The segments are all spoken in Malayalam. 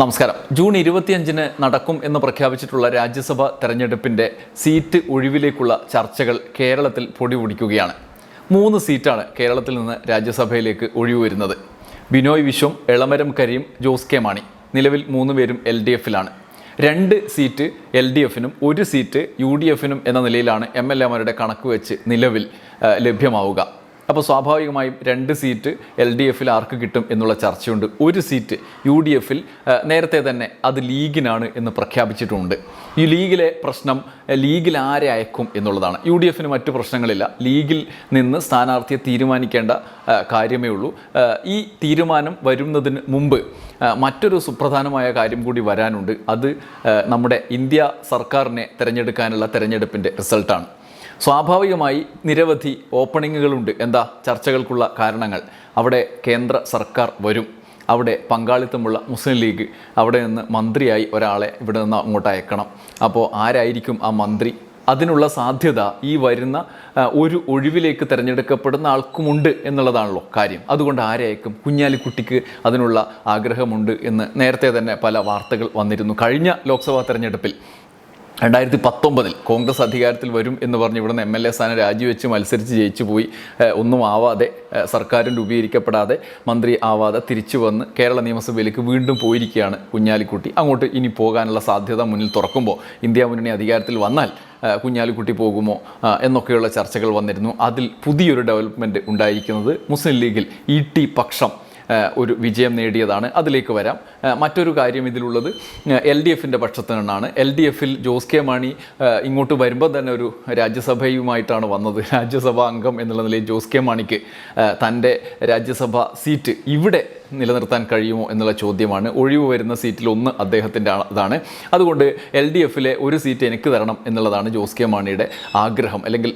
നമസ്കാരം. ജൂൺ ഇരുപത്തിയഞ്ചിന് നടക്കും എന്ന് പ്രഖ്യാപിച്ചിട്ടുള്ള രാജ്യസഭ തെരഞ്ഞെടുപ്പിന്റെ സീറ്റ് ഒഴിവിലേക്കുള്ള ചർച്ചകൾ കേരളത്തിൽ പൊടിപൊടിക്കുകയാണ്. മൂന്ന് സീറ്റാണ് കേരളത്തിൽ നിന്ന് രാജ്യസഭയിലേക്ക് ഒഴിവ് വരുന്നത് ബിനോയ് വിശ്വം എളമരം കരീം ജോസ് കെ മാണി നിലവിൽ മൂന്ന് പേരും എൽ ഡി എഫിലാണ്. രണ്ട് സീറ്റ് എൽ ഡി എഫിനും ഒരു സീറ്റ് യു ഡി എഫിനും എന്ന നിലയിലാണ് എം എൽ എമാരുടെ കണക്ക് വെച്ച് നിലവിൽ ലഭ്യമാവുക. അപ്പോൾ സ്വാഭാവികമായും രണ്ട് സീറ്റ് എൽ ഡി എഫിൽ ആർക്ക് കിട്ടും എന്നുള്ള ചർച്ചയുണ്ട്. ഒരു സീറ്റ് യു ഡി എഫിൽ നേരത്തെ തന്നെ അത് ലീഗിനാണ് എന്ന് പ്രഖ്യാപിച്ചിട്ടുമുണ്ട് ഈ ലീഗിലെ പ്രശ്നം ലീഗിൽ ആരെ അയക്കും എന്നുള്ളതാണ്. യു ഡി എഫിന് മറ്റു പ്രശ്നങ്ങളില്ല. ലീഗിൽ നിന്ന് സ്ഥാനാർത്ഥിയെ തീരുമാനിക്കേണ്ട കാര്യമേ ഉള്ളൂ. ഈ തീരുമാനം വരുന്നതിന് മുമ്പ് മറ്റൊരു സുപ്രധാനമായ കാര്യം കൂടി വരാനുണ്ട്. അത് നമ്മുടെ ഇന്ത്യ സർക്കാരിനെ തിരഞ്ഞെടുക്കാനുള്ള തിരഞ്ഞെടുപ്പിന്റെ റിസൾട്ടാണ്. സ്വാഭാവികമായി നിരവധി ഓപ്പണിങ്ങുകളുണ്ട്. എന്താ? ചർച്ചകൾക്കുള്ള കാരണങ്ങൾ. അവിടെ കേന്ദ്ര സർക്കാർ വരും. അവിടെ പങ്കാളിത്തമുള്ള മുസ്ലിം ലീഗ് അവിടെ നിന്ന് മന്ത്രിയായി ഒരാളെ ഇവിടെ നിന്ന് അങ്ങോട്ട് അയക്കണം. അപ്പോൾ ആരായിരിക്കും ആ മന്ത്രി? അതിനുള്ള സാധ്യത ഈ വരുന്ന ഒരു ഒഴിവിലേക്ക് തിരഞ്ഞെടുക്കപ്പെടുന്ന ആൾക്കുമുണ്ട് എന്നുള്ളതാണല്ലോ കാര്യം. അതുകൊണ്ട് ആരെ അയക്കും? കുഞ്ഞാലിക്കുട്ടിക്ക് അതിനുള്ള ആഗ്രഹമുണ്ട് എന്ന് നേരത്തെ തന്നെ പല വാർത്തകൾ വന്നിരുന്നു. കഴിഞ്ഞ ലോക്സഭാ തെരഞ്ഞെടുപ്പിൽ രണ്ടായിരത്തി പത്തൊമ്പതിൽ കോൺഗ്രസ് അധികാരത്തിൽ വരും എന്ന് പറഞ്ഞ് ഇവിടുന്ന് എം എൽ എ സ്ഥാനം രാജിവെച്ച് മത്സരിച്ച് ജയിച്ചു പോയി. ഒന്നും ആവാതെ സർക്കാരും രൂപീകരിക്കപ്പെടാതെ മന്ത്രി ആവാതെ തിരിച്ചു വന്ന് കേരള നിയമസഭയിലേക്ക് വീണ്ടും പോയിരിക്കുകയാണ് കുഞ്ഞാലിക്കുട്ടി. അങ്ങോട്ട് ഇനി പോകാനുള്ള സാധ്യത മുന്നിൽ തുറക്കുമ്പോൾ ഇന്ത്യ മുന്നണി അധികാരത്തിൽ വന്നാൽ കുഞ്ഞാലിക്കുട്ടി പോകുമോ എന്നൊക്കെയുള്ള ചർച്ചകൾ വന്നിരുന്നു. അതിൽ പുതിയൊരു ഡെവലപ്മെന്റ് ഉണ്ടായിരിക്കുന്നത് മുസ്ലിം ലീഗിൽ ഇ ടി പക്ഷം ഒരു വിജയം നേടിയതാണ്. അതിലേക്ക് വരാം. മറ്റൊരു കാര്യം ഇതിലുള്ളത് എൽ ഡി എഫിന്റെ പക്ഷത്തു നിന്നാണ് എൽ ഡി എഫിൽ ജോസ് കെ മാണി ഇങ്ങോട്ട് വരുമ്പോൾ തന്നെ ഒരു രാജ്യസഭയുമായിട്ടാണ് വന്നത്. രാജ്യസഭാ അംഗം എന്നുള്ള നിലയിൽ ജോസ് കെ മാണിക്ക് തന്റെ രാജ്യസഭാ സീറ്റ് ഇവിടെ നിലനിർത്താൻ കഴിയുമോ എന്നുള്ള ചോദ്യമാണ്. ഒഴിവ് വരുന്ന സീറ്റിൽ ഒന്ന് അദ്ദേഹത്തിന്റെ അതാണ്. അതുകൊണ്ട് എൽ ഡി എഫിലെ ഒരു സീറ്റ് എനിക്ക് തരണം എന്നുള്ളതാണ് ജോസ് കെ മാണിയുടെ ആഗ്രഹം അല്ലെങ്കിൽ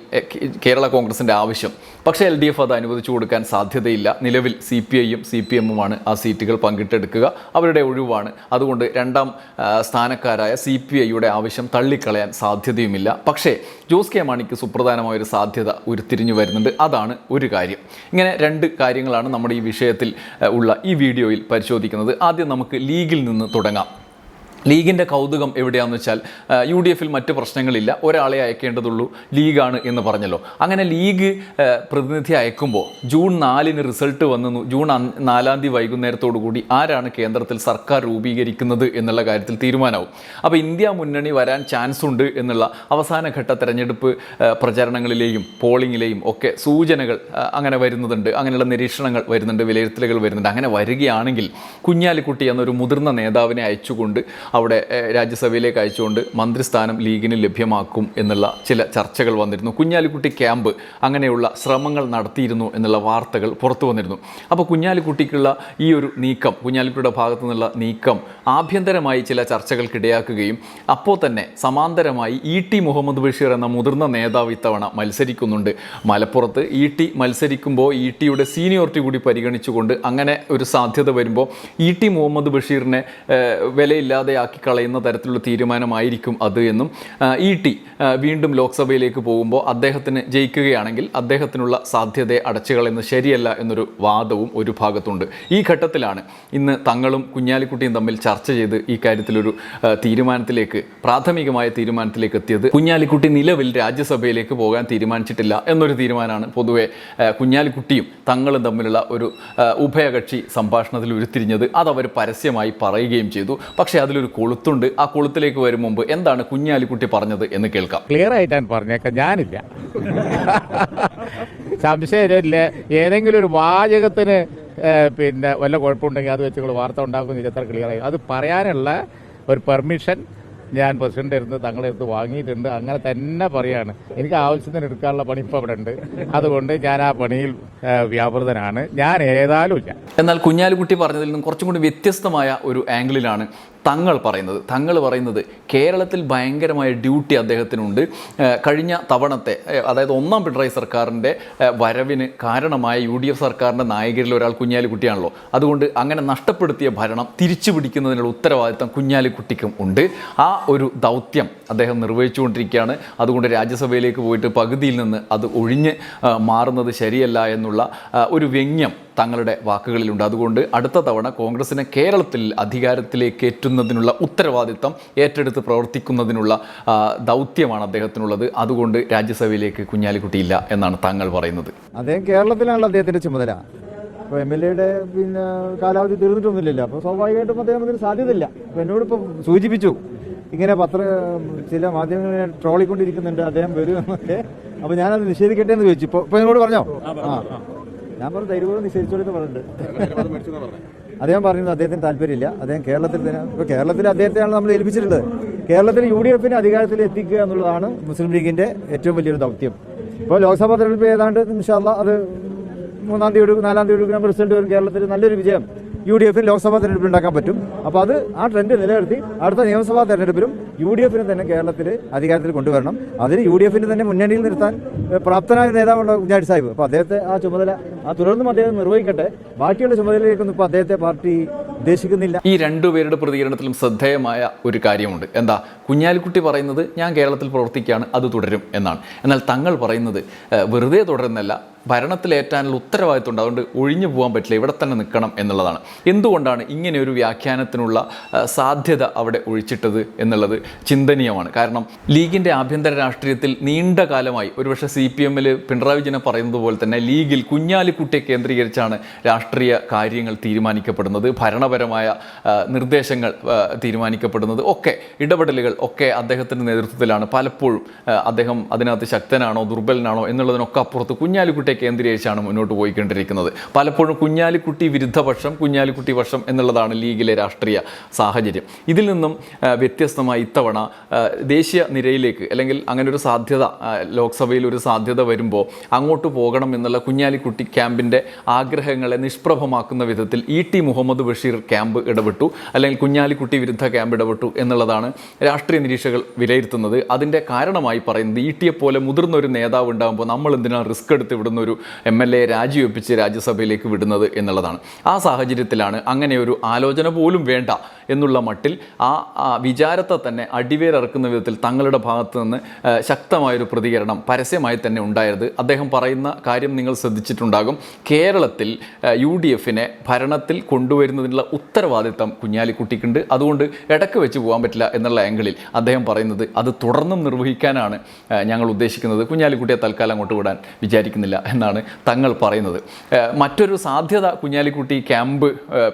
കേരള കോൺഗ്രസിന്റെ ആവശ്യം. പക്ഷേ എൽ ഡി എഫ് അത് അനുവദിച്ചു കൊടുക്കാൻ സാധ്യതയില്ല. നിലവിൽ സി പി ഐയും സി പി എമ്മുമാണ് ആ സീറ്റുകൾ പങ്കിട്ടെടുക്കുക. അവരുടെ ഒഴിവാണ്. അതുകൊണ്ട് രണ്ടാം സ്ഥാനക്കാരായ സി പി ഐയുടെ ആവശ്യം തള്ളിക്കളയാൻ സാധ്യതയുമില്ല. പക്ഷേ ജോസ് കെ മാണിക്ക് സുപ്രധാനമായ ഒരു സാധ്യത ഉരുത്തിരിഞ്ഞു വരുന്നുണ്ട്. അതാണ് ഒരു കാര്യം. ഇങ്ങനെ രണ്ട് കാര്യങ്ങളാണ് നമ്മുടെ ഈ വിഷയത്തിൽ ഉള്ള ഈ വീഡിയോയിൽ പരിശോധിക്കുന്നത്. ആദ്യം നമുക്ക് ലീഗിൽ നിന്ന് തുടങ്ങാം. ലീഗിന്റെ കൗതുകം എവിടെയാണെന്ന് വെച്ചാൽ യു ഡി എഫിൽ മറ്റ് പ്രശ്നങ്ങളില്ല. ഒരാളെ അയക്കേണ്ടതുള്ളൂ ലീഗാണ് എന്ന് പറഞ്ഞല്ലോ. അങ്ങനെ ലീഗ് പ്രതിനിധി അയക്കുമ്പോൾ ജൂൺ നാലിന് റിസൾട്ട് വന്നു ജൂൺ നാലാം തീയതി വൈകുന്നേരത്തോടു കൂടി ആരാണ് കേന്ദ്രത്തിൽ സർക്കാർ രൂപീകരിക്കുന്നത് എന്നുള്ള കാര്യത്തിൽ തീരുമാനമാവും അപ്പോൾ ഇന്ത്യ മുന്നണി വരാൻ ചാൻസ് ഉണ്ട് എന്നുള്ള അവസാനഘട്ട തെരഞ്ഞെടുപ്പ് പ്രചാരണങ്ങളിലെയും പോളിങ്ങിലെയും ഒക്കെ സൂചനകൾ അങ്ങനെ വരുന്നുണ്ട്. അങ്ങനെയുള്ള നിരീക്ഷണങ്ങൾ വരുന്നുണ്ട് വിലയിരുത്തലുകൾ വരുന്നുണ്ട്. അങ്ങനെ വരികയാണെങ്കിൽ കുഞ്ഞാലിക്കുട്ടി എന്നൊരു മുതിർന്ന നേതാവിനെ അയച്ചുകൊണ്ട് അവിടെ രാജ്യസഭയിലേക്ക് അയച്ചുകൊണ്ട് മന്ത്രിസ്ഥാനം ലീഗിന് ലഭ്യമാക്കും എന്നുള്ള ചില ചർച്ചകൾ വന്നിരുന്നു. കുഞ്ഞാലിക്കുട്ടി ക്യാമ്പ് അങ്ങനെയുള്ള ശ്രമങ്ങൾ നടത്തിയിരുന്നു എന്നുള്ള വാർത്തകൾ പുറത്തു വന്നിരുന്നു. അപ്പോൾ കുഞ്ഞാലിക്കുട്ടിക്കുള്ള ഈ ഒരു നീക്കം കുഞ്ഞാലിക്കുട്ടിയുടെ ഭാഗത്തു നിന്നുള്ള നീക്കം ആഭ്യന്തരമായി ചില ചർച്ചകൾക്കിടയാക്കുകയും അപ്പോൾ തന്നെ സമാന്തരമായി ഇ ടി മുഹമ്മദ് ബഷീർ എന്ന മുതിർന്ന നേതാവ് ഇത്തവണ മത്സരിക്കുന്നുണ്ട്. മലപ്പുറത്ത് ഇ ടി മത്സരിക്കുമ്പോൾ ഇ ടിയുടെ സീനിയോറിറ്റി കൂടി പരിഗണിച്ചുകൊണ്ട് അങ്ങനെ ഒരു സാധ്യത വരുമ്പോൾ ഇ ടി മുഹമ്മദ് ബഷീറിനെ ഏഹ്, വിലയില്ലാതെയാക്കി കളയുന്ന തരത്തിലുള്ള തീരുമാനമായിരിക്കും അത് എന്നും ഇ ടി വീണ്ടും ലോക്സഭയിലേക്ക് പോകുമ്പോൾ അദ്ദേഹത്തിന് ജയിക്കുകയാണെങ്കിൽ അദ്ദേഹത്തിനുള്ള സാധ്യതയെ അടച്ചുകളയുന്നത് ശരിയല്ല എന്നൊരു വാദവും ഒരു ഭാഗത്തുണ്ട്. ഈ ഘട്ടത്തിലാണ് ഇന്ന് തങ്ങളും കുഞ്ഞാലിക്കുട്ടിയും തമ്മിൽ ചർച്ച ചെയ്ത് ഈ കാര്യത്തിലൊരു തീരുമാനത്തിലേക്ക് പ്രാഥമികമായ തീരുമാനത്തിലേക്ക് എത്തിയത്. കുഞ്ഞാലിക്കുട്ടി നിലവിൽ രാജ്യസഭയിലേക്ക് പോകാൻ തീരുമാനിച്ചിട്ടില്ല എന്നൊരു തീരുമാനമാണ് പൊതുവെ കുഞ്ഞാലിക്കുട്ടിയും തങ്ങളും തമ്മിലുള്ള ഒരു ഉഭയകക്ഷി സംഭാഷണത്തിൽ ഉരുത്തിരിഞ്ഞത്. അതവർ പരസ്യമായി പറയുകയും ചെയ്തു. പക്ഷേ അതിലൊരു കൊളുത്തുണ്ട്. ആ കൊളുത്തിലേക്ക് വരും മുമ്പ് എന്താണ് കുഞ്ഞാലിക്കുട്ടി പറഞ്ഞത് എന്ന് കേൾക്കാം. ക്ലിയർ ആയിട്ടാണ് പറഞ്ഞേക്ക. ഞാനില്ല. സംശയമില്ല ഏതെങ്കിലും ഒരു വാചകത്തിന് പിന്നെ വല്ല കുഴപ്പമുണ്ടെങ്കിൽ അത് വെച്ച് വാർത്ത ഉണ്ടാക്കുന്ന എത്ര ക്ലിയർ ആയി. അത് പറയാനുള്ള ഒരു പെർമിഷൻ ഞാൻ പ്രസിഡന്റ് ഇരുന്ന് തങ്ങളെ അടുത്ത് വാങ്ങിയിട്ടുണ്ട്. അങ്ങനെ തന്നെ പറയാണ്. എനിക്ക് ആവശ്യത്തിന് എടുക്കാനുള്ള പണി ഇപ്പോൾ അവിടെ ഉണ്ട് അതുകൊണ്ട് ഞാൻ ആ പണിയിൽ വ്യാപൃതനാണ്. ഞാൻ ഏതായാലും ഇല്ല. എന്നാൽ കുഞ്ഞാലിക്കുട്ടി പറഞ്ഞതിൽ നിന്നും കുറച്ചും കൂടി വ്യത്യസ്തമായ ഒരു ആംഗിളിലാണ് തങ്ങൾ പറയുന്നത്. തങ്ങൾ പറയുന്നത് കേരളത്തിൽ ഭയങ്കരമായ ഡ്യൂട്ടി അദ്ദേഹത്തിനുണ്ട്. കഴിഞ്ഞ തവണത്തെ അതായത് ഒന്നാം പിണറായി സർക്കാരിന്റെ വരവിന് കാരണമായ യു ഡി എഫ് സർക്കാരിന്റെ നായകരിൽ ഒരാൾ കുഞ്ഞാലിക്കുട്ടിയാണല്ലോ. അതുകൊണ്ട് അങ്ങനെ നഷ്ടപ്പെടുത്തിയ ഭരണം തിരിച്ചു പിടിക്കുന്നതിനുള്ള ഉത്തരവാദിത്തം കുഞ്ഞാലിക്കുട്ടിക്കും ഉണ്ട്. ആ ഒരു ദൗത്യം അദ്ദേഹം നിർവഹിച്ചുകൊണ്ടിരിക്കുകയാണ്. അതുകൊണ്ട് രാജ്യസഭയിലേക്ക് പോയിട്ട് പകുതിയിൽ നിന്ന് അത് ഒഴിഞ്ഞ് മാറുന്നത് ശരിയല്ല എന്നുള്ള ഒരു വ്യംഗ്യം തങ്ങളുടെ വാക്കുകളിലുണ്ട്. അതുകൊണ്ട് അടുത്ത തവണ കോൺഗ്രസിനെ കേരളത്തിൽ അധികാരത്തിലേക്ക് എത്തുന്നതിനുള്ള ഉത്തരവാദിത്തം ഏറ്റെടുത്ത് പ്രവർത്തിക്കുന്നതിനുള്ള ദൗത്യമാണ് അദ്ദേഹത്തിനുള്ളത്. അതുകൊണ്ട് രാജ്യസഭയിലേക്ക് കുഞ്ഞാലിക്കുട്ടിയില്ല എന്നാണ് താങ്കൾ പറയുന്നത്. അദ്ദേഹം കേരളത്തിലാണല്ലോ അദ്ദേഹത്തിന്റെ ചുമതല. അപ്പോൾ എം എൽ എയുടെ പിന്നെ കാലാവധി തീർന്നിട്ടൊന്നുമില്ലല്ലോ. അപ്പോൾ സ്വാഭാവികമായിട്ടും അദ്ദേഹം അതിന് സാധ്യതയില്ല. അപ്പോൾ എന്നോട് ഇപ്പം സൂചിപ്പിച്ചു. ഇങ്ങനെ പത്ര ചില മാധ്യമങ്ങളെ ട്രോളിക്കൊണ്ടിരിക്കുന്നുണ്ട്. അദ്ദേഹം വരുമെന്നൊക്കെ. അപ്പോൾ ഞാനത് നിഷേധിക്കട്ടെ എന്ന് ചോദിച്ചു. ഇപ്പോൾ ഇപ്പോൾ എന്നോട് പറഞ്ഞോ? ആ. ഞാൻ പറഞ്ഞു ധൈര്യപൂർവം നിഷേധിച്ചോളെന്ന് പറഞ്ഞിട്ടുണ്ട്. അദ്ദേഹം പറഞ്ഞത് അദ്ദേഹത്തിന് താല്പര്യമില്ല. അദ്ദേഹം കേരളത്തിൽ തന്നെ ഇപ്പോൾ കേരളത്തിൽ അദ്ദേഹത്തെയാണ് നമ്മൾ ഏൽപ്പിച്ചിട്ടുള്ളത്. കേരളത്തിൽ യു ഡി എഫിനെ അധികാരത്തിൽ എത്തിക്കുക എന്നുള്ളതാണ് മുസ്ലിം ലീഗിന്റെ ഏറ്റവും വലിയൊരു ദൗത്യം. ഇപ്പോൾ ലോക്സഭാ തെരഞ്ഞെടുപ്പ് ഏതാണ്ട് ഇൻഷാല്ല അത് മൂന്നാം തീയതി നാലാം തീയതി എടുക്കുന്ന റിസൾട്ട് വരും. കേരളത്തിൽ നല്ലൊരു വിജയം. യു ഡി എഫിന് ലോക്സഭാ തെരഞ്ഞെടുപ്പിൽ ഉണ്ടാക്കാൻ പറ്റും. അപ്പോൾ അത് ആ ട്രെൻഡ് നിലനിർത്തി അടുത്ത നിയമസഭാ തെരഞ്ഞെടുപ്പിലും യു ഡി എഫിനെ തന്നെ കേരളത്തിൽ അധികാരത്തിൽ കൊണ്ടുവരണം. അതിന് യു ഡി എഫിന് തന്നെ മുന്നണിയിൽ നിർത്താൻ പ്രാപ്തനായ നേതാവുള്ള കുഞ്ഞാടി സാഹിബ്? അപ്പോൾ അദ്ദേഹത്തെ ആ ചുമതല ആ തുടർന്നും അദ്ദേഹം നിർവഹിക്കട്ടെ. ബാക്കിയുള്ള ചുമതലയിലേക്കൊന്നും ഇപ്പോൾ അദ്ദേഹത്തെ പാർട്ടി ഉദ്ദേശിക്കുന്നില്ല. ഈ രണ്ടുപേരുടെ പ്രതികരണത്തിലും ശ്രദ്ധേയമായ ഒരു കാര്യമുണ്ട്. എന്താ? കുഞ്ഞാലിക്കുട്ടി പറയുന്നത് ഞാൻ കേരളത്തിൽ പ്രവർത്തിക്കുകയാണ് അത് തുടരും എന്നാണ്. എന്നാൽ തങ്ങൾ പറയുന്നത് വെറുതെ തുടരുന്നല്ല ഭരണത്തിലേറ്റാനുള്ള ഉത്തരവാദിത്വം ഉണ്ട് അതുകൊണ്ട് ഒഴിഞ്ഞു പോകാൻ പറ്റില്ല ഇവിടെ തന്നെ നിൽക്കണം എന്നുള്ളതാണ്. എന്തുകൊണ്ടാണ് ഇങ്ങനെ ഒരു വ്യാഖ്യാനത്തിനുള്ള സാധ്യത അവിടെ ഒഴിച്ചിട്ടത് എന്നുള്ളത് ചിന്തനീയമാണ്. കാരണം ലീഗിന്റെ ആഭ്യന്തര രാഷ്ട്രീയത്തിൽ നീണ്ട കാലമായി ഒരുപക്ഷെ സി പി എമ്മിൽ പിണറായി വിജയനെ പറയുന്നത് പോലെ തന്നെ ലീഗിൽ കുഞ്ഞാലിക്കുട്ടിയെ കേന്ദ്രീകരിച്ചാണ് രാഷ്ട്രീയ കാര്യങ്ങൾ തീരുമാനിക്കപ്പെടുന്നത് ഭരണപരമായ നിർദ്ദേശങ്ങൾ തീരുമാനിക്കപ്പെടുന്നത് ഒക്കെ ഇടപെടലുകൾ ഒക്കെ അദ്ദേഹത്തിന്റെ നേതൃത്വത്തിലാണ് പലപ്പോഴും അദ്ദേഹം അതിനകത്ത് ശക്തനാണോ ദുർബലനാണോ എന്നുള്ളതിനൊക്കെ അപ്പുറത്ത് കുഞ്ഞാലിക്കുട്ടിയെ കേന്ദ്രീകരിച്ചാണ് മുന്നോട്ട് പോയിക്കൊണ്ടിരിക്കുന്നത്. പലപ്പോഴും കുഞ്ഞാലിക്കുട്ടി വിരുദ്ധപക്ഷം കുഞ്ഞാലിക്കുട്ടി പക്ഷം എന്നുള്ളതാണ് ലീഗിലെ രാഷ്ട്രീയ സാഹചര്യം. ഇതിൽ നിന്നും വ്യത്യസ്തമായി ഇത്തവണ ദേശീയ നിരയിലേക്ക് അല്ലെങ്കിൽ അങ്ങനെ ഒരു സാധ്യത ലോക്സഭയിൽ ഒരു സാധ്യത വരുമ്പോൾ അങ്ങോട്ട് പോകണം എന്നുള്ള കുഞ്ഞാലിക്കുട്ടി ക്യാമ്പിന്റെ ആഗ്രഹങ്ങളെ നിഷ്പ്രഭമാക്കുന്ന വിധത്തിൽ E T Muhammad Basheer camp ഇടപെട്ടു അല്ലെങ്കിൽ കുഞ്ഞാലിക്കുട്ടി വിരുദ്ധ ക്യാമ്പ് ഇടപെട്ടു എന്നുള്ളതാണ് രാഷ്ട്രീയ നിരീക്ഷകർ വിലയിരുത്തുന്നത് അതിന്റെ കാരണമായി പറയുന്നത് ഇ ടിയെ പോലെ മുതിർന്ന ഒരു നേതാവ് ഉണ്ടാകുമ്പോൾ നമ്മൾ എന്തിനാണ് റിസ്ക് എടുത്ത് വിടുന്ന ഒരു എം എൽ എ രാജിവെപ്പിച്ച് രാജ്യസഭയിലേക്ക് വിടുന്നത് എന്നുള്ളതാണ്. ആ സാഹചര്യത്തിലാണ് അങ്ങനെ ഒരു ആലോചന പോലും വേണ്ട എന്നുള്ള മട്ടിൽ ആ വിചാരത്തെ തന്നെ അടിവേരിറക്കുന്ന വിധത്തിൽ തങ്ങളുടെ ഭാഗത്ത് നിന്ന് ശക്തമായൊരു പ്രതികരണം പരസ്യമായി തന്നെ ഉണ്ടായത്. അദ്ദേഹം പറയുന്ന കാര്യം നിങ്ങൾ ശ്രദ്ധിച്ചിട്ടുണ്ടാകും. കേരളത്തിൽ യു ഡി എഫിനെ ഭരണത്തിൽ കൊണ്ടുവരുന്നതിനുള്ള ഉത്തരവാദിത്തം കുഞ്ഞാലിക്കുട്ടിക്കുണ്ട്. അതുകൊണ്ട് ഇടയ്ക്ക് വെച്ച് പോകാൻ പറ്റില്ല എന്നുള്ള ആംഗിളിൽ അദ്ദേഹം പറയുന്നത് അത് തുടർന്നും നിർവഹിക്കാനാണ് ഞങ്ങൾ ഉദ്ദേശിക്കുന്നത്. കുഞ്ഞാലിക്കുട്ടിയെ തൽക്കാലം അങ്ങോട്ട് വിടാൻ വിചാരിക്കുന്നില്ല എന്നാണ് തങ്ങൾ പറയുന്നത്. മറ്റൊരു സാധ്യത കുഞ്ഞാലിക്കുട്ടി ക്യാമ്പ്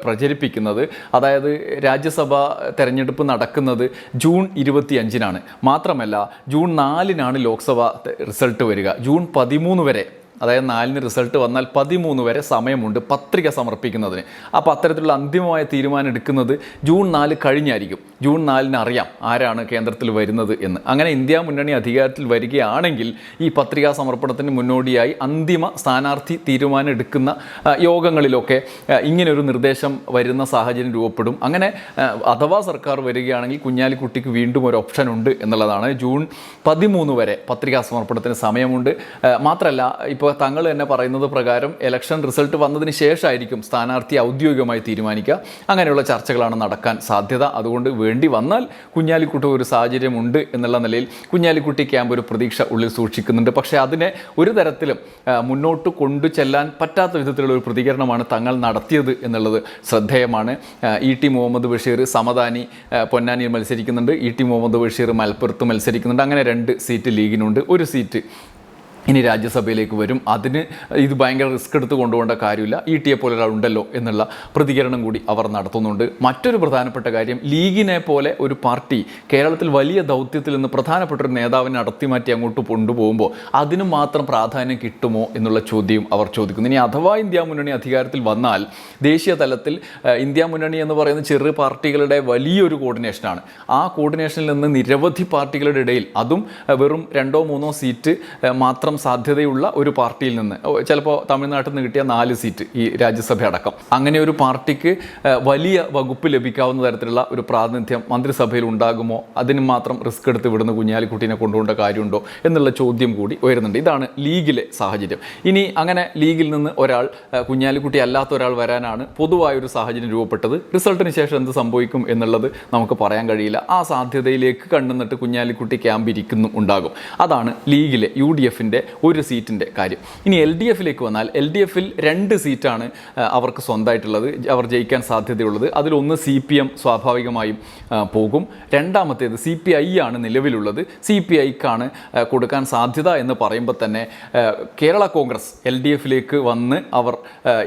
പ്രചരിപ്പിക്കുന്നത് അതായത് രാജ്യസഭ തെരഞ്ഞെടുപ്പ് നടക്കുന്നത് ജൂൺ ഇരുപത്തി അഞ്ചിനാണ് മാത്രമല്ല ജൂൺ നാലിനാണ് ലോക്സഭ റിസൾട്ട് വരിക. ജൂൺ പതിമൂന്ന് വരെ അതായത് നാലിന് റിസൾട്ട് വന്നാൽ പതിമൂന്ന് വരെ സമയമുണ്ട് പത്രിക സമർപ്പിക്കുന്നതിന്. അപ്പോൾ അത്തരത്തിലുള്ള അന്തിമമായ തീരുമാനം എടുക്കുന്നത് ജൂൺ നാല് കഴിഞ്ഞായിരിക്കും. ജൂൺ നാലിന് അറിയാം ആരാണ് കേന്ദ്രത്തിൽ വരുന്നത് എന്ന്. അങ്ങനെ ഇന്ത്യ മുന്നണി അധികാരത്തിൽ വരികയാണെങ്കിൽ ഈ പത്രികാ സമർപ്പണത്തിന് മുന്നോടിയായി അന്തിമ സ്ഥാനാർത്ഥി തീരുമാനം എടുക്കുന്ന യോഗങ്ങളിലൊക്കെ ഇങ്ങനൊരു നിർദ്ദേശം വരുന്ന സാഹചര്യം രൂപപ്പെടും. അങ്ങനെ അഥവാ സർക്കാർ വരികയാണെങ്കിൽ കുഞ്ഞാലിക്കുട്ടിക്ക് വീണ്ടും ഒരു ഓപ്ഷൻ ഉണ്ട് എന്നുള്ളതാണ്. ജൂൺ പതിമൂന്ന് വരെ പത്രികാ സമർപ്പണത്തിന് സമയമുണ്ട്. മാത്രമല്ല ഇപ്പോൾ തങ്ങൾ തന്നെ പറയുന്നത് പ്രകാരം ഇലക്ഷൻ റിസൾട്ട് വന്നതിന് ശേഷമായിരിക്കും സ്ഥാനാർത്ഥി ഔദ്യോഗികമായി തീരുമാനിക്കുക. അങ്ങനെയുള്ള ചർച്ചകളാണ് നടക്കാൻ സാധ്യത. അതുകൊണ്ട് വേണ്ടി വന്നാൽ കുഞ്ഞാലിക്കുട്ടി ഒരു സാഹചര്യമുണ്ട് എന്നുള്ള നിലയിൽ കുഞ്ഞാലിക്കുട്ടി ക്യാമ്പ് ഒരു പ്രതീക്ഷ ഉള്ളിൽ സൂക്ഷിക്കുന്നുണ്ട്. പക്ഷേ അതിനെ ഒരു തരത്തിലും മുന്നോട്ട് കൊണ്ടു ചെല്ലാൻ പറ്റാത്ത വിധത്തിലുള്ള ഒരു പ്രതികരണമാണ് തങ്ങൾ നടത്തിയത് എന്നുള്ളത് ശ്രദ്ധേയമാണ്. ഇ ടി മുഹമ്മദ് ബഷീർ സമദാനി പൊന്നാനിയിൽ മത്സരിക്കുന്നുണ്ട്. ഇ ടി മുഹമ്മദ് ബഷീർ മലപ്പുറത്ത് മത്സരിക്കുന്നുണ്ട്. അങ്ങനെ രണ്ട് സീറ്റ് ലീഗിനുണ്ട്. ഒരു സീറ്റ് ഇനി രാജ്യസഭയിലേക്ക് വരും. അതിന് ഇത് ഭയങ്കര റിസ്ക് എടുത്ത് കൊണ്ടുപോകേണ്ട കാര്യമില്ല. ഇ ടി എ പോലെ ഒരാളുണ്ടല്ലോ എന്നുള്ള പ്രതികരണം കൂടി അവർ നടത്തുന്നുണ്ട്. മറ്റൊരു പ്രധാനപ്പെട്ട കാര്യം ലീഗിനെ പോലെ ഒരു പാർട്ടി കേരളത്തിൽ വലിയ ദൗത്യത്തിൽ നിന്ന് പ്രധാനപ്പെട്ട ഒരു നേതാവിനെ നടത്തിമാറ്റി അങ്ങോട്ട് കൊണ്ടുപോകുമ്പോൾ അതിന് മാത്രം പ്രാധാന്യം കിട്ടുമോ എന്നുള്ള ചോദ്യം അവർ ചോദിക്കുന്നു. ഇനി അഥവാ ഇന്ത്യ മുന്നണി അധികാരത്തിൽ വന്നാൽ ദേശീയ തലത്തിൽ ഇന്ത്യ മുന്നണി എന്ന് പറയുന്ന ചെറു പാർട്ടികളുടെ വലിയൊരു കോർഡിനേഷനാണ്. ആ കോർഡിനേഷനിൽ നിന്ന് നിരവധി പാർട്ടികളുടെ ഇടയിൽ അതും വെറും രണ്ടോ മൂന്നോ സീറ്റ് മാത്രം സാധ്യതയുള്ള ഒരു പാർട്ടിയിൽ നിന്ന്. ചിലപ്പോൾ തമിഴ്നാട്ടിൽ നിന്ന് കിട്ടിയ നാല് സീറ്റ് ഈ രാജ്യസഭ അടക്കം. അങ്ങനെ ഒരു പാർട്ടിക്ക് വലിയ വകുപ്പ് ലഭിക്കാവുന്ന തരത്തിലുള്ള ഒരു പ്രാതിനിധ്യം മന്ത്രിസഭയിൽ ഉണ്ടാകുമോ? അതിന് മാത്രം റിസ്ക് എടുത്ത് വിടുന്ന കുഞ്ഞാലിക്കുട്ടീനെ കൊണ്ടുപോകേണ്ട കാര്യമുണ്ടോ എന്നുള്ള ചോദ്യം കൂടി ഉയരുന്നുണ്ട്. ഇതാണ് ലീഗിലെ സാഹചര്യം. ഇനി അങ്ങനെ ലീഗിൽ നിന്ന് ഒരാൾ കുഞ്ഞാലിക്കുട്ടി അല്ലാത്ത ഒരാൾ വരാനാണ് പൊതുവായൊരു സാഹചര്യം രൂപപ്പെട്ടത്. റിസൾട്ടിന് ശേഷം എന്ത് സംഭവിക്കും എന്നുള്ളത് നമുക്ക് പറയാൻ കഴിയില്ല. ആ സാധ്യതയിലേക്ക് കണ്ണുന്നിട്ട് കുഞ്ഞാലിക്കുട്ടി ക്യാമ്പ് ഇരിക്കുന്നു ഉണ്ടാകും. അതാണ് ലീഗിലെ യു ഡി എഫിന്റെ കോൺഗ്രസിന്റെ ഒരു സീറ്റിന്റെ കാര്യം. ഇനി എൽ ഡി എഫിലേക്ക് വന്നാൽ എൽ ഡി എഫിൽ രണ്ട് സീറ്റാണ് അവർക്ക് സ്വന്തമായിട്ടുള്ളത് അവർ ജയിക്കാൻ സാധ്യതയുള്ളത്. അതിലൊന്ന് സി പി എം സ്വാഭാവികമായും പോകും. രണ്ടാമത്തേത് സി പി ഐ ആണ് നിലവിലുള്ളത്. സി പി ഐക്കാണ് കൊടുക്കാൻ സാധ്യത എന്ന് പറയുമ്പോൾ തന്നെ കേരള കോൺഗ്രസ് എൽ ഡി എഫിലേക്ക് വന്ന് അവർ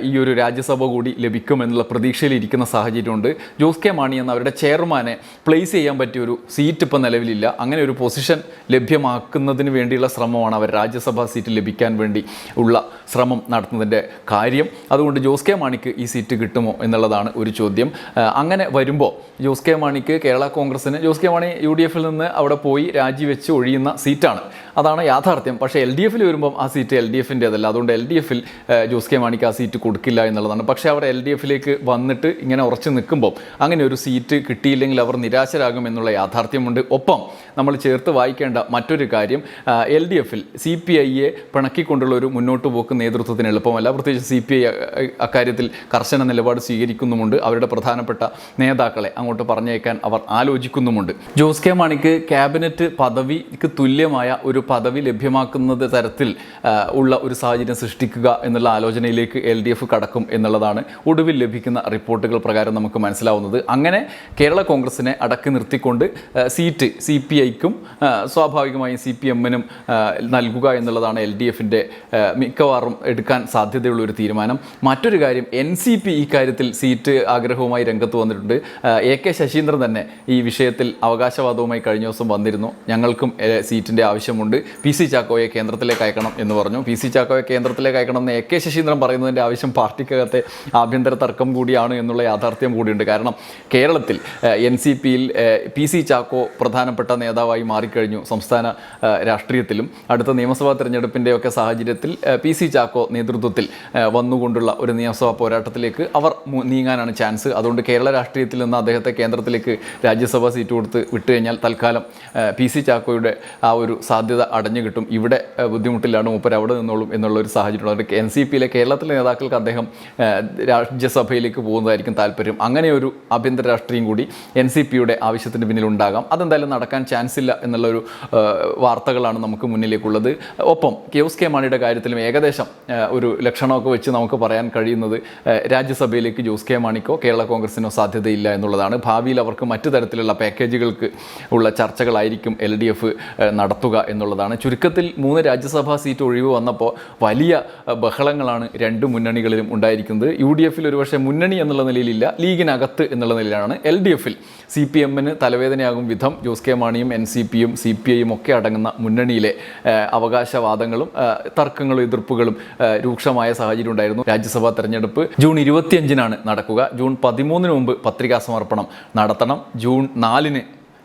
ഈ ഒരു രാജ്യസഭ കൂടി ലഭിക്കുമെന്നുള്ള പ്രതീക്ഷയിലിരിക്കുന്ന സാഹചര്യമുണ്ട്. ജോസ് കെ മാണി എന്ന അവരുടെ ചെയർമാനെ പ്ലേസ് ചെയ്യാൻ പറ്റിയ ഒരു സീറ്റ് ഇപ്പോൾ നിലവിലില്ല. അങ്ങനെ ഒരു പൊസിഷൻ ലഭ്യമാക്കുന്നതിന് വേണ്ടിയുള്ള ശ്രമമാണ് അവർ രാജ്യസഭാ സീറ്റ് ലഭിക്കാൻ വേണ്ടി ഉള്ള ശ്രമം നടത്തുന്നതിന്റെ കാര്യം. അതുകൊണ്ട് ജോസ് കെ മാണിക്ക് ഈ സീറ്റ് കിട്ടുമോ എന്നുള്ളതാണ് ഒരു ചോദ്യം. അങ്ങനെ വരുമ്പോൾ ജോസ് കെ മാണിക്ക് കേരള കോൺഗ്രസിന് Jose K Mani U D എഫിൽ നിന്ന് അവിടെ പോയി രാജിവെച്ച് ഒഴിയുന്ന സീറ്റാണ്. അതാണ് യാഥാർത്ഥ്യം. പക്ഷേ എൽ ഡി എഫിൽ വരുമ്പം ആ സീറ്റ് എൽ ഡി എഫിന്റേതല്ല. അതുകൊണ്ട് എൽ ഡി എഫിൽ ജോസ് കെ മാണിക്ക് ആ സീറ്റ് കൊടുക്കില്ല എന്നുള്ളതാണ്. പക്ഷേ അവർ എൽ ഡി എഫിലേക്ക് വന്നിട്ട് ഇങ്ങനെ ഉറച്ചു നിൽക്കുമ്പോൾ അങ്ങനെ ഒരു സീറ്റ് കിട്ടിയില്ലെങ്കിൽ അവർ നിരാശരാകും എന്നുള്ള യാഥാർത്ഥ്യമുണ്ട്. ഒപ്പം നമ്മൾ ചേർത്ത് വായിക്കേണ്ട മറ്റൊരു കാര്യം എൽ ഡി എഫിൽ സി പി ഐയെ പിണക്കിക്കൊണ്ടുള്ള ഒരു മുന്നോട്ട് പോക്ക് നേതൃത്വത്തിന് എളുപ്പമല്ല. പ്രത്യേകിച്ച് സി പി ഐ അക്കാര്യത്തിൽ കർശന നിലപാട് സ്വീകരിക്കുന്നുമുണ്ട്. അവരുടെ പ്രധാനപ്പെട്ട നേതാക്കളെ അങ്ങോട്ട് പറഞ്ഞേക്കാൻ അവർ ആലോചിക്കുന്നുമുണ്ട്. ജോസ് കെ മാണിക്ക് ക്യാബിനറ്റ് പദവിക്ക് തുല്യമായ ഒരു പദവി ലഭ്യമാക്കുന്നത് തരത്തിൽ ഉള്ള ഒരു സാഹചര്യം സൃഷ്ടിക്കുക എന്നുള്ള ആലോചനയിലേക്ക് എൽ ഡി എഫ് കടക്കും എന്നുള്ളതാണ് ഒടുവിൽ ലഭിക്കുന്ന റിപ്പോർട്ടുകൾ പ്രകാരം നമുക്ക് മനസ്സിലാവുന്നത്. അങ്ങനെ കേരള കോൺഗ്രസിനെ അടക്കി നിർത്തിക്കൊണ്ട് സീറ്റ് സി പി ഐക്കും സ്വാഭാവികമായും സി പി എമ്മിനും നൽകുക എന്നുള്ളതാണ് എൽ ഡി എഫിന്റെ മിക്കവാറും എടുക്കാൻ സാധ്യതയുള്ള ഒരു തീരുമാനം. മറ്റൊരു കാര്യം എൻ സി പി ഈ കാര്യത്തിൽ സീറ്റ് ആഗ്രഹവുമായി രംഗത്ത് വന്നിട്ടുണ്ട്. എ കെ ശശീന്ദ്രൻ തന്നെ ഈ വിഷയത്തിൽ അവകാശവാദവുമായി കഴിഞ്ഞ ദിവസം വന്നിരുന്നു. ഞങ്ങൾക്കും സീറ്റിന്റെ ആവശ്യമുണ്ട്. പി സി ചാക്കോയെ കേന്ദ്രത്തിലേക്ക് അയക്കണം എന്ന് പറഞ്ഞു. പി സി ചാക്കോയെ കേന്ദ്രത്തിലേക്ക് അയക്കണം എന്ന് എ കെ ശശീന്ദ്രൻ പറയുന്നതിന്റെ ആവശ്യം പാർട്ടിക്കകത്തെ ആഭ്യന്തര തർക്കം കൂടിയാണ് എന്നുള്ള യാഥാർത്ഥ്യം കൂടിയുണ്ട്. കാരണം കേരളത്തിൽ എൻ സി പിയിൽ പി സി ചാക്കോ പ്രധാനപ്പെട്ട നേതാവായി മാറിക്കഴിഞ്ഞു സംസ്ഥാന രാഷ്ട്രീയത്തിലും. അടുത്ത നിയമസഭാ തെരഞ്ഞെടുപ്പിന്റെയൊക്കെ സാഹചര്യത്തിൽ പി സി ചാക്കോ നേതൃത്വത്തിൽ വന്നുകൊണ്ടുള്ള ഒരു നിയമസഭാ പോരാട്ടത്തിലേക്ക് അവർ നീങ്ങാനാണ് ചാൻസ്. അതുകൊണ്ട് കേരള രാഷ്ട്രീയത്തിൽ നിന്ന് അദ്ദേഹത്തെ കേന്ദ്രത്തിലേക്ക് രാജ്യസഭാ സീറ്റ് കൊടുത്ത് വിട്ടുകഴിഞ്ഞാൽ തൽക്കാലം പി സി ചാക്കോയുടെ ആ ഒരു സാധ്യത അടഞ്ഞു കിട്ടും. ഇവിടെ ബുദ്ധിമുട്ടില്ലാണ് മൂപ്പർ അവിടെ നിന്നോളും എന്നുള്ള ഒരു സാഹചര്യം അതുകൊണ്ട് എൻ സി പിയിലെ കേരളത്തിലെ നേതാക്കൾക്ക് അദ്ദേഹം രാജ്യസഭയിലേക്ക് പോകുന്നതായിരിക്കും താല്പര്യം. അങ്ങനെ ഒരു ആഭ്യന്തര രാഷ്ട്രീയം കൂടി എൻ സി പിയുടെ ആവശ്യത്തിന് പിന്നിലുണ്ടാകാം. അതെന്തായാലും നടക്കാൻ ചാൻസ് ഇല്ല എന്നുള്ളൊരു വാർത്തകളാണ് നമുക്ക് മുന്നിലേക്കുള്ളത്. ഒപ്പം കെയോസ് കെ മാണിയുടെ കാര്യത്തിലും ഏകദേശം ഒരു ലക്ഷണമൊക്കെ വെച്ച് നമുക്ക് പറയാൻ കഴിയുന്നത് രാജ്യസഭയിലേക്ക് ജോസ് കെ മാണിക്കോ കേരള കോൺഗ്രസിനോ സാധ്യതയില്ല എന്നുള്ളതാണ്. ഭാവിയിൽ അവർക്ക് മറ്റു തരത്തിലുള്ള പാക്കേജുകൾക്ക് ഉള്ള ചർച്ചകളായിരിക്കും എൽ ഡി എഫ് നടത്തുക എന്നുള്ളതാണ്. ചുരുക്കത്തിൽ മൂന്ന് രാജ്യസഭാ സീറ്റ് ഒഴിവ് വന്നപ്പോൾ വലിയ ബഹളങ്ങളാണ് രണ്ട് മുന്നണികളിലും ഉണ്ടായിരിക്കുന്നത്. യു ഡി എഫിൽ ഒരുപക്ഷെ മുന്നണി എന്നുള്ള നിലയിലില്ല ലീഗിനകത്ത് എന്നുള്ള നിലയിലാണ്. എൽ ഡി എഫിൽ സി പി എമ്മിന് തലവേദനയാകും വിധം ജോസ് കെ മാണിയും എൻ സി പിയും സി പി ഐയും ഒക്കെ അടങ്ങുന്ന മുന്നണിയിലെ അവകാശവാദങ്ങളും തർക്കങ്ങളും എതിർപ്പുകളും രൂക്ഷമായ സാഹചര്യം ഉണ്ടായിരുന്നു രാജ്യസഭാ തെരഞ്ഞെടുപ്പ്. ജൂൺ ഇരുപത്തിയഞ്ചിനാണ് നടക്കുക. ജൂൺ പതിമൂന്നിന് മുമ്പ് പത്രികാ സമർപ്പണം നടത്തണം. ജൂൺ നാലിന്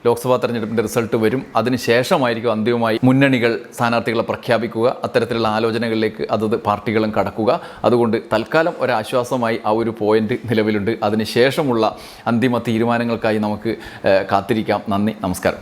ലോക്സഭാ തെരഞ്ഞെടുപ്പിന്റെ റിസൾട്ട് വരും. അതിനുശേഷമായിരിക്കും അന്തിമമായി മുന്നണികൾ സ്ഥാനാർത്ഥികളെ പ്രഖ്യാപിക്കുക. അത്തരത്തിലുള്ള ആലോചനകളിലേക്ക് അതത് പാർട്ടികളും കടക്കുക. അതുകൊണ്ട് തൽക്കാലം ഒരാശ്വാസമായി ആ ഒരു പോയിന്റ് നിലവിലുണ്ട്. അതിനുശേഷമുള്ള അന്തിമ തീരുമാനങ്ങൾക്കായി നമുക്ക് കാത്തിരിക്കാം. നന്ദി. നമസ്കാരം.